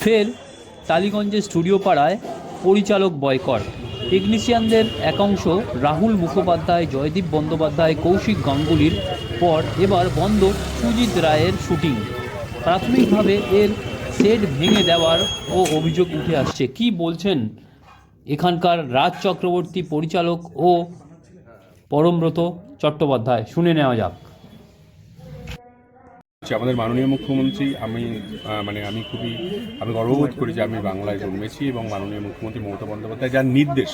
ফের টালিগঞ্জের স্টুডিও পাড়ায় পরিচালক বয়কট। টেকনিশিয়ানদের একাংশ রাহুল মুখোপাধ্যায়, জয়দীপ বন্দ্যোপাধ্যায়, কৌশিক গাঙ্গুলির পর এবার বন্ধ সুজিত রায়ের শুটিং। প্রাথমিকভাবে এর সেট ভেঙে দেওয়ার ও অভিযোগ উঠে আসছে। কি বলছেন এখানকার রাজ চক্রবর্তী পরিচালক ও পরমব্রত চট্টোপাধ্যায়? শুনে নেওয়া যাক। হচ্ছে আমাদের মাননীয় মুখ্যমন্ত্রী, আমি মানে আমি খুবই, আমি গর্ববোধ করি যে আমি বাংলায় জন্মেছি এবং মাননীয় মুখ্যমন্ত্রী মমতা বন্দ্যোপাধ্যায় যার নির্দেশ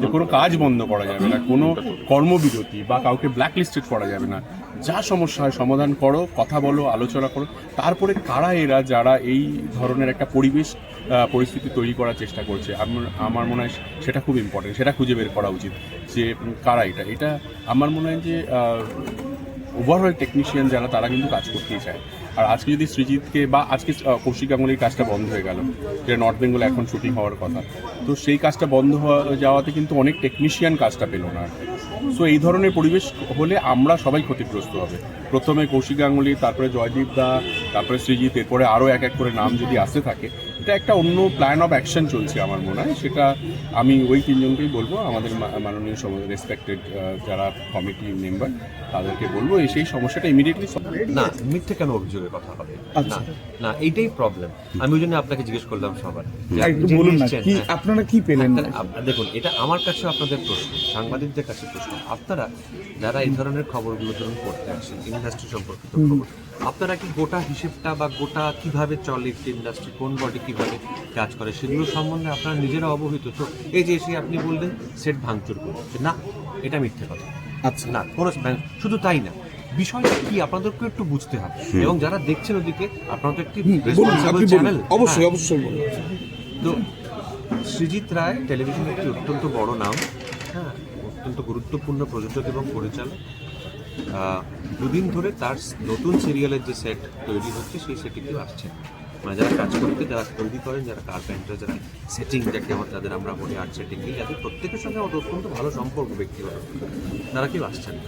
যে কোনো কাজ বন্ধ করা যাবে না, কোনো কর্মবিরতি বা কাউকে ব্ল্যাকলিস্টেড করা যাবে না। যা সমস্যা হয় সমাধান করো, কথা বলো, আলোচনা করো। তারপরে কারা এরা যারা এই ধরনের একটা পরিবেশ পরিস্থিতি তৈরি করার চেষ্টা করছে? আমার মনে হয় সেটা খুব ইম্পর্টেন্ট সেটা খুঁজে বের করা উচিত যে কারা এটা। এটা আমার মনে হয় যে ওভারঅল টেকনিশিয়ান যারা, তারা কিন্তু কাজ করতেই চায়। আর আজকে যদি সৃজিতকে বা আজকে কৌশিক গাঙ্গুলির কাজটা বন্ধ হয়ে গেল যে নর্থ বেঙ্গলে এখন শুটিং হওয়ার কথা। তো সেই কাজটা বন্ধ হওয়া, যাওয়াতে কিন্তু অনেক টেকনিশিয়ান কাজটা পেল না। সো এই ধরনের পরিবেশ হলে আমরা সবাই ক্ষতিগ্রস্ত হবে। প্রথমে কৌশিক গাঙ্গুলি, তারপরে জয়দীপ দা, তারপরে সৃজিত, এরপরে আরও এক এক করে নাম যদি আসতে থাকে এটা একটা অন্য প্ল্যান অফ অ্যাকশন চলছে আমার মনে হয়। সেটা আমি ওই তিনজনকেই বলব। আমাদের মাননীয় মাননীয় রেসপেক্টেড যারা কমিটি মেম্বার তাদেরকে বলব এই সেই সমস্যাটা ইমিডিয়েটলি না মিথ্যে কেন অভিযোগের কথা হবে? না না এইটাই প্রবলেম আমি ওই জন্য আপনাকে জিজ্ঞেস করলাম সবার। বলুন না কি আপনারা কি পেলেন? দেখুন এটা আমার কাছে আপনাদের প্রশ্ন সাংবাদিকদের কাছে প্রশ্ন। আপনারা যারা এই ধরনের খবরগুলো ধরুন পড়তে আসেন ইন্ডাস্ট্রি সম্পর্কিত খবর আপনারা কি গোটা হিসেবটা বা গোটা কীভাবে চলে ইন্ডাস্ট্রি কোন বডি কীভাবে কাজ করে সেগুলো সম্বন্ধে আপনারা নিজেরা অবহিত। তো এই যে এসে আপনি বললেন সেট ভাঙচুর করছে না এটা মিথ্যে কথা। আচ্ছা। না কোনো ব্যাংক শুধু তাই না বিষয়টা কি আপনাদেরকে একটু বুঝতে হবে। এবং যারা দেখছেন ওদিকে আপনারা তো একটি রেসপন্সিবল চ্যানেল অবশ্যই অবশ্যই তো সৃজিত রায় টেলিভিশনের একটি অত্যন্ত বড় নাম হ্যাঁ অত্যন্ত গুরুত্বপূর্ণ প্রযোজক এবং পরিচালক। দুদিন ধরে তার নতুন সিরিয়ালের যে সেট তৈরি হচ্ছে সেই সেটিতে আসছেন মানে যারা কাজ করতে যারা তৈরি করেন, যারা কার্পেন্টার যারা সেটিং যাকে আমার তাদের আমরা বলি আর্ট সেটিং নিই যাদের প্রত্যেকের সঙ্গে আমার অত্যন্ত ভালো সম্পর্ক ব্যক্তিগত। তারা কেউ আসছেন না।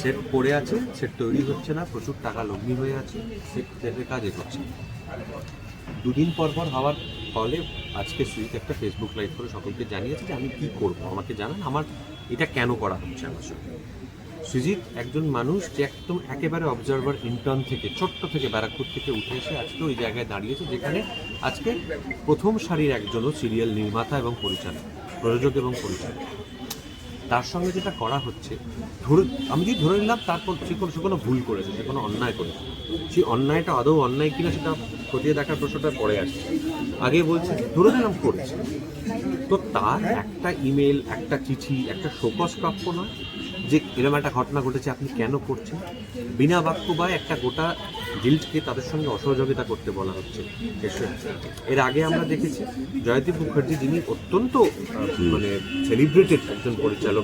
সেট পড়ে আছে সেট তৈরি হচ্ছে না, প্রচুর টাকা লগ্নি হয়ে আছে সেট সেটের কাজ এগোচ্ছে। দুদিন পর পর হওয়ার ফলে আজকে সুইট একটা ফেসবুক লাইভ করে সকলকে জানিয়েছে যে আমি কি করব। আমাকে জানান আমার এটা কেন করা হচ্ছে আমার সঙ্গে। সুজিত, একজন মানুষ যে একদম একেবারে অবজারভার ইন্টার্ন থেকে, ছোট্ট থেকে ব্যারাকপুর থেকে উঠে এসে আজকে ওই জায়গায় দাঁড়িয়েছে যেখানে আজকে প্রথম সারির একজনও সিরিয়াল নির্মাতা এবং পরিচালক, প্রযোজক এবং পরিচালক। তার সঙ্গে যেটা করা হচ্ছে, ধরে, আমি যদি ধরে নিলাম তারপর সে কোনো সে কোনো ভুল করেছে, সে কোনো অন্যায় করেছে সেই অন্যায়টা আদৌ অন্যায় কিনা সেটা খতিয়ে দেখার প্রশ্নটা পরে আসছে। আগে বলছে ধরে নিলাম করেছে। তো তার একটা ইমেল, একটা চিঠি, একটা শোকস প্রাপ্য নয় যে এরকম একটা ঘটনা ঘটেছে, আপনি কেন করছেন? বিনা বাক্য বা একটা গোটা গিল্ডকে তাদের সঙ্গে অসহযোগিতা করতে বলা হচ্ছে। এর আগে আমরা দেখেছি, জয়দীপ মুখার্জি যিনি অত্যন্ত মানে সেলিব্রেটেড একজন পরিচালক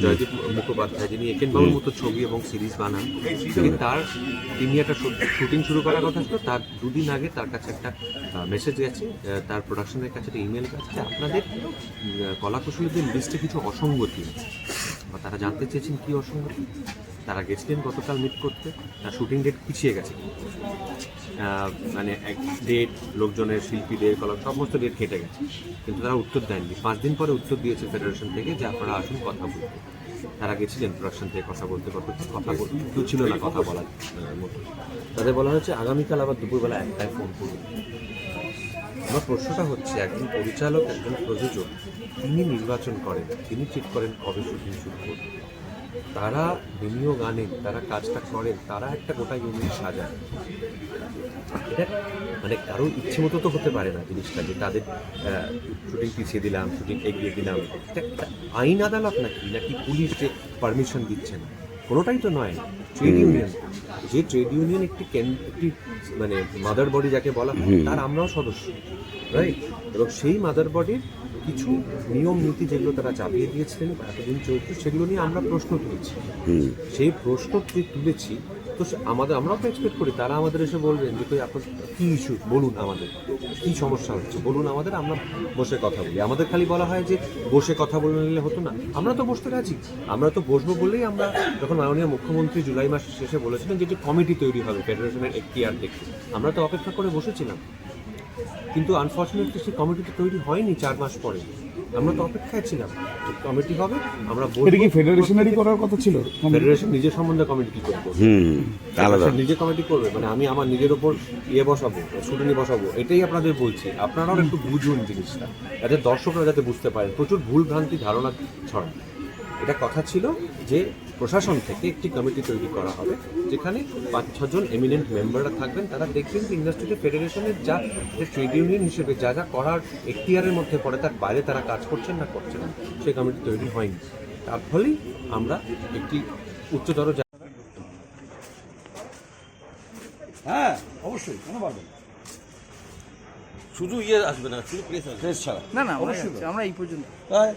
জয়দীপ মুখোপাধ্যায় যিনি একেন বাবুর মতো ছবি এবং সিরিজ বানান তিনি তার তিনি একটা শুটিং শুরু করার কথা ছিল তার দুদিন আগে তার কাছে একটা মেসেজ গেছে তার প্রোডাকশনের কাছে একটা ইমেল গেছে আপনাদের কলাকুশলীদের লিস্টে কিছু অসঙ্গতি আছে। বা তারা জানতে চেয়েছেন কি অসঙ্গতি? তারা গেছিলেন গতকাল মিট করতে। তার শুটিং ডেট পিছিয়ে গেছে। মানে এক ডেট লোকজনের, শিল্পীদের কলা সমস্ত ডেট কেটে গেছে। কিন্তু তারা উত্তর দেননি পাঁচ দিন পরে উত্তর দিয়েছে ফেডারেশন থেকে যে আপনারা আসুন, কথা বলতে। তারা গেছিলেন প্রোডাকশন থেকে কথা বলতে কথা বলতে কেউ ছিল না কথা বলার মতো। তাদের বলা হয়েছে, আগামীকাল আবার দুপুরবেলা একটাই ফোন করুন। আমার প্রশ্নটা হচ্ছে, একজন পরিচালক, একজন প্রযোজক, তিনি নির্বাচন করেন, তিনি ঠিক করেন কবে শুটিং শুরু করবেন তারা বিনিয়োগ আনেন, তারা কাজটা করেন, তারা একটা গোটা ইউনিট সাজান। এটা মানে কারও ইচ্ছে মতো তো হতে পারে না জিনিসটা, যে তাদের শুটিং পিছিয়ে দিলাম, শুটিং এগিয়ে দিলাম। আইন আদালত নাকি? নাকি পুলিশ যে পারমিশন দিচ্ছে না? কোনোটাই তো নয়। Trade union. যে ট্রেড ইউনিয়ন একটি কেন- একটি মানে মাদার বডি যাকে বলা হয় তার আমরাও সদস্য রাইট এবং সেই মাদার বডির কিছু নিয়ম নীতি যেগুলো তারা চাপিয়ে দিয়েছিলেন বা এতদিন চলছে সেগুলো নিয়ে আমরা প্রশ্ন তুলেছি। সেই প্রশ্ন যে তুলেছি তো আমাদের আমরাও তো এক্সপেক্ট করি, তারা আমাদের এসে বলবেন যে, কই আপনার কী ইস্যু বলুন আমাদের। কী সমস্যা হচ্ছে? বলুন আমাদের, আমরা বসে কথা বলি। আমাদের খালি বলা হয় যে, বসে কথা বলে নিলে হতো না। আমরা তো বসতে রাজি। আমরা তো বসবো বলেই আমরা যখন মাননীয় মুখ্যমন্ত্রী জুলাই মাসের শেষে বলেছিলেন যে যে কমিটি তৈরি হবে ফেডারেশনের একটি আর দেখতে। আমরা তো অপেক্ষা করে বসেছিলাম। কিন্তু আনফর্চুনেটলি সেই কমিটিটা তৈরি হয়নি চার মাস পরে। আমরা তো অপেক্ষায় ছিলাম। কমিটি হবে আমরা এটা কি ফেডারেশনারি করার কথা ছিল? ফেডারেশন নিজের সম্বন্ধে কমিটি কি করবে? হুম আলাদা। নিজে কমিটি করবে মানে আমি আমার নিজের ওপর ইয়ে বসাবো শুনানি বসাবো এটাই আপনাদের বলছি। আপনারাও একটু বুঝুন জিনিসটা যাতে দর্শকরা যাতে বুঝতে পারেন। প্রচুর ভুল ভ্রান্তি ধারণা ছড়ায়। এটা কথা ছিল যে প্রশাসন থেকে একটি কমিটি তৈরি করা হবে যেখানে পাঁচ ছজন এমিনেন্ট মেম্বাররা থাকবেন। তারা দেখবেন যে ইন্ডাস্ট্রিতে ফেডারেশনের যা ট্রেড ইউনিয়ন হিসেবে যা যা করার এখতিয়ারের মধ্যে পড়ে তার বাইরে তারা কাজ করছেন না করছেন না। সেই কমিটি তৈরি হয়নি। তার ফলেই আমরা একটি উচ্চতর হ্যাঁ অবশ্যই কেন পারবেন শুধু ইয়ে আসবে না শুধু প্রেস আসবে। প্রেস ছাড়া। না না আমরা আমরা এই পর্যন্ত হ্যাঁ